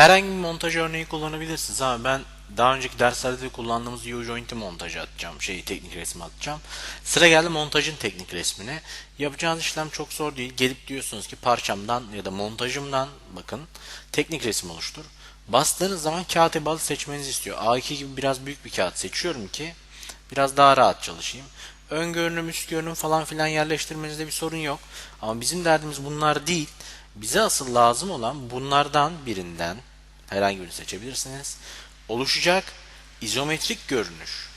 Herhangi bir montaj örneği kullanabilirsiniz ama ben daha önceki derslerde de kullandığımız U-Joint'i montajı atacağım. Şeyi teknik resmi atacağım. Sıra geldi montajın teknik resmine. Yapacağınız işlem çok zor değil. Gelip diyorsunuz ki parçamdan ya da montajımdan bakın teknik resim oluştur. Bastığınız zaman kağıt ebalı seçmenizi istiyor. A2 gibi biraz büyük bir kağıt seçiyorum ki biraz daha rahat çalışayım. Ön görünüm, üst görünüm falan filan yerleştirmenizde bir sorun yok. Ama bizim derdimiz bunlar değil. Bize asıl lazım olan bunlardan birinden herhangi birini seçebilirsiniz. Oluşacak izometrik görünüş.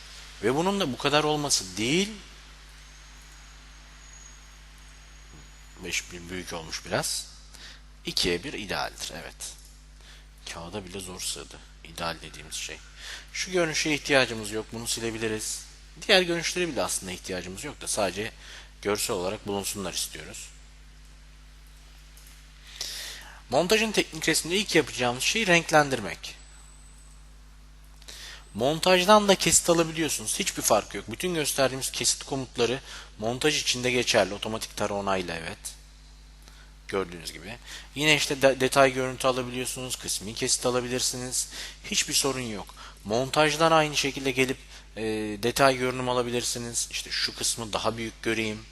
Ve bunun da bu kadar olması değil. 5000 büyük olmuş biraz. 2'ye 1 idealdir. Evet. Kağıda bile zor sığdı. İdeal dediğimiz şey. Şu görünüşe ihtiyacımız yok. Bunu silebiliriz. Diğer görünüşlere bile aslında ihtiyacımız yok da sadece görsel olarak bulunsunlar istiyoruz. Montajın teknik resminde ilk yapacağımız şey renklendirmek. Montajdan da kesit alabiliyorsunuz. Hiçbir fark yok. Bütün gösterdiğimiz kesit komutları montaj içinde geçerli. Otomatik tara onayla evet. Gördüğünüz gibi. Yine işte de- detay görüntü alabiliyorsunuz. Kısmi kesit alabilirsiniz. Hiçbir sorun yok. Montajdan aynı şekilde gelip e, detay görünüm alabilirsiniz. İşte şu kısmı daha büyük göreyim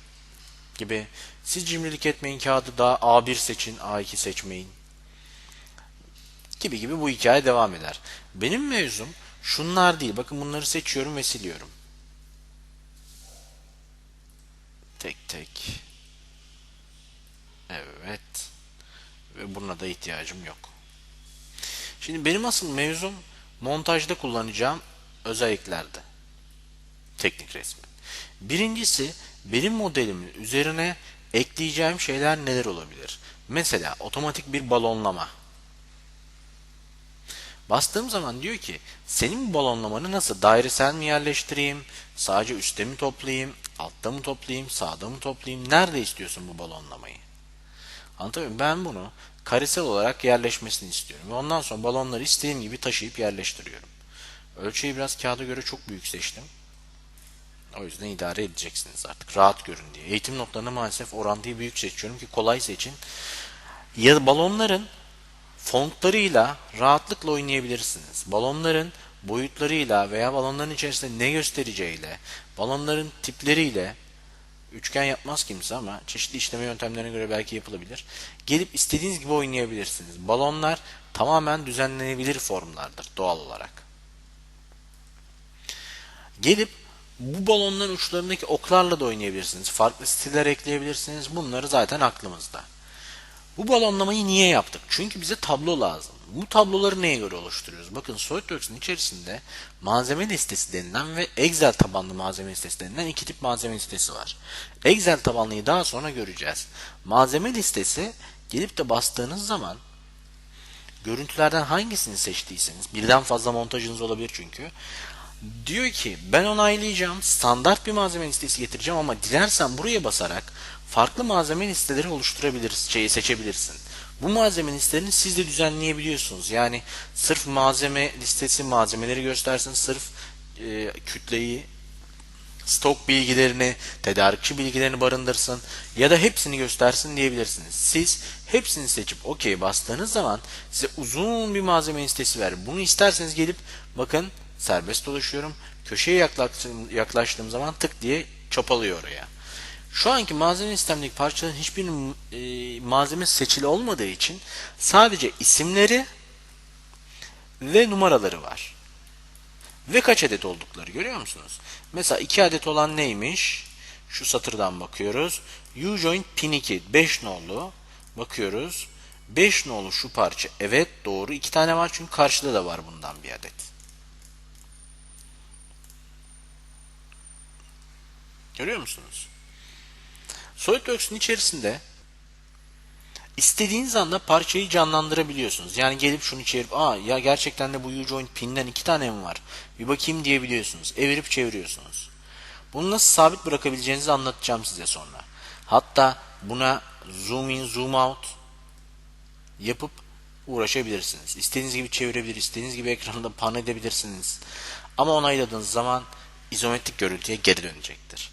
gibi. Siz cimrilik etmeyin kağıdı da A1 seçin, A2 seçmeyin. Gibi gibi bu hikaye devam eder. Benim mevzum şunlar değil. Bakın bunları seçiyorum ve siliyorum. Tek tek. Evet. Ve buna da ihtiyacım yok. Şimdi benim asıl mevzum montajda kullanacağım özelliklerde. Teknik resmi. Birincisi benim modelimin üzerine ekleyeceğim şeyler neler olabilir? Mesela otomatik bir balonlama. Bastığım zaman diyor ki senin balonlamanı nasıl dairesel mi yerleştireyim, sadece üstte mi toplayayım, altta mı toplayayım, sağda mı toplayayım, nerede istiyorsun bu balonlamayı? Anlatabiliyor? Ben bunu karesel olarak yerleşmesini istiyorum. Ve ondan sonra balonları istediğim gibi taşıyıp yerleştiriyorum. Ölçüyü biraz kağıda göre çok büyük seçtim. O yüzden idare edeceksiniz artık. Rahat görün diye. Eğitim notlarına maalesef orantıyı büyük seçiyorum ki kolay seçin. Ya balonların fontlarıyla rahatlıkla oynayabilirsiniz. Balonların boyutlarıyla veya balonların içerisinde ne göstereceğiyle, balonların tipleriyle üçgen yapmaz kimse ama çeşitli işleme yöntemlerine göre belki yapılabilir. Gelip istediğiniz gibi oynayabilirsiniz. Balonlar tamamen düzenlenebilir formlardır doğal olarak. Gelip bu balonların uçlarındaki oklarla da oynayabilirsiniz. Farklı stiller ekleyebilirsiniz. Bunları zaten aklımızda. Bu balonlamayı niye yaptık? Çünkü bize tablo lazım. Bu tabloları neye göre oluşturuyoruz? Bakın SolidWorks'ın içerisinde malzeme listesi denilen ve Excel tabanlı malzeme listesi denilen iki tip malzeme listesi var. Excel tabanlıyı daha sonra göreceğiz. Malzeme listesi gelip de bastığınız zaman görüntülerden hangisini seçtiyseniz birden fazla montajınız olabilir çünkü diyor ki ben onaylayacağım standart bir malzeme listesi getireceğim ama dilersen buraya basarak farklı malzeme listeleri oluşturabiliriz, şeyi seçebilirsin. Bu malzeme listelerini siz de düzenleyebiliyorsunuz. Yani sırf malzeme listesi malzemeleri göstersin, sırf e, kütleyi, stok bilgilerini, tedarikçi bilgilerini barındırsın ya da hepsini göstersin diyebilirsiniz. Siz hepsini seçip OK bastığınız zaman size uzun bir malzeme listesi verir. Bunu isterseniz gelip bakın serbest dolaşıyorum. Köşeye yaklaştığım, zaman tık diye çapalıyor oraya. Şu anki malzeme sistemdeki parçaların hiçbirinin e, malzeme seçili olmadığı için sadece isimleri ve numaraları var. Ve kaç adet oldukları görüyor musunuz? Mesela 2 adet olan neymiş? Şu satırdan bakıyoruz. U-joint pin 2 5 nolu bakıyoruz. 5 nolu şu parça evet doğru. 2 tane var çünkü karşıda da var bundan bir adet. Görüyor musunuz? SolidWorks'ün içerisinde istediğiniz anda parçayı canlandırabiliyorsunuz. Yani gelip şunu çevirip aa ya gerçekten de bu U-joint pinden iki tane mi var? Bir bakayım diyebiliyorsunuz. Evirip çeviriyorsunuz. Bunu nasıl sabit bırakabileceğinizi anlatacağım size sonra. Hatta buna zoom in, zoom out yapıp uğraşabilirsiniz. İstediğiniz gibi çevirebilir, istediğiniz gibi ekranda pan edebilirsiniz. Ama onayladığınız zaman izometrik görüntüye geri dönecektir.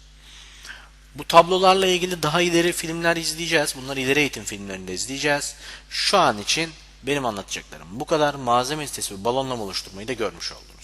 Bu tablolarla ilgili daha ileri filmler izleyeceğiz. Bunları ileri eğitim filmlerinde izleyeceğiz. Şu an için Benim anlatacaklarım bu kadar. Malzeme listesi ve balonlama oluşturmayı da görmüş oldunuz.